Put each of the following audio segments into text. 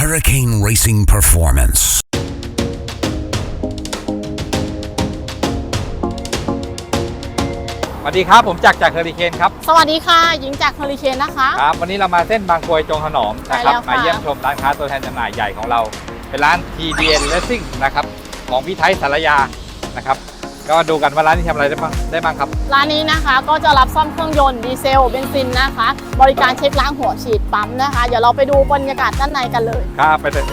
Hurricane Racing Performance. สวัสดีครับ ผมจักรจากเฮอริเคนครับสวัสดีค่ะ หญิงจากเฮอริเคนนะคะ ครับ วันนี้เรามาเส้นบางกรวยจงถนอมนะครับ ใช่แล้วค่ะ มาเยี่ยมชมร้านค้าตัวแทนจำหน่ายใหญ่ของเรา เป็นร้าน TDN Racing นะครับ ของพี่ไทยสารยานะครับ ก็ดูกันว่าร้านนี้ทำอะไรได้บ้างได้บ้างครับ ร้านนี้นะคะก็จะรับซ่อมเครื่องยนต์ดีเซลเบนซินนะคะ บริการเช็คล้างหัวฉีดปั๊มนะคะ เดี๋ยวเราไปดูบรรยากาศด้านในกันเลย ครับไปเลย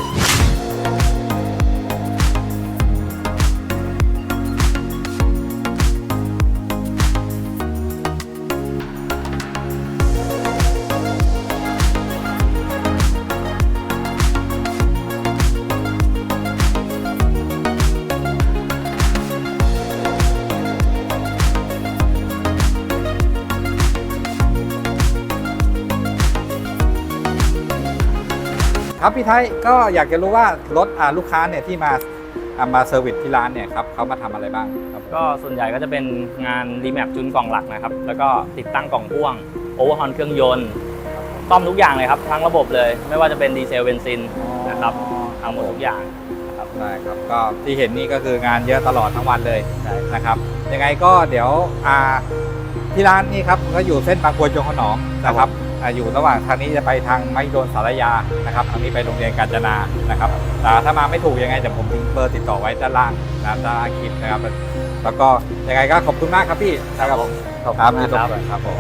ครับพี่ไทยก็อยากจะรู้ว่ารถอ่าลูกค้าเนี่ยที่มาอ่ามาเซอร์วิสที่ร้านเนี่ยครับเขามาทำอะไรบ้างครับก็ส่วนใหญ่ก็จะเป็นงานรีแมปจูนกล่องหลักนะครับ แล้วก็ติดตั้งกล่องพ่วงโอเวอร์ฮอนเครื่องยนต์ซ่อมทุกอย่างเลยครับทั้งระบบเลย ไม่ว่าจะเป็นดีเซลเบนซินนะครับทั้งหมดทุกอย่างนะครับได้ครับก็ที่เห็นนี่ก็คืองานเยอะตลอดทั้งวันเลยใช่นะครับยังไงก็เดี๋ยวอ่าที่ร้านนี่ครับก็อยู่เส้นบางกรวยจงขนอมนะครับ อ่าอยู่ระหว่างทางนี้จะไปทางไม่โดนสารยานะครับทางนี้ไปโรงเรียนกาญจนานะครับแต่ถ้ามาไม่ถูกยังไงเดี๋ยวผมทิ้งเบอร์ติดต่อไว้ด้านล่างนะด้านล่างคลิปนะครับ แล้วก็ยังไงก็ขอบคุณมากครับพี่นะครับผมขอบครับคุณมากครับที่ส่งครับผม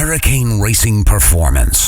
Hurricane Racing Performance.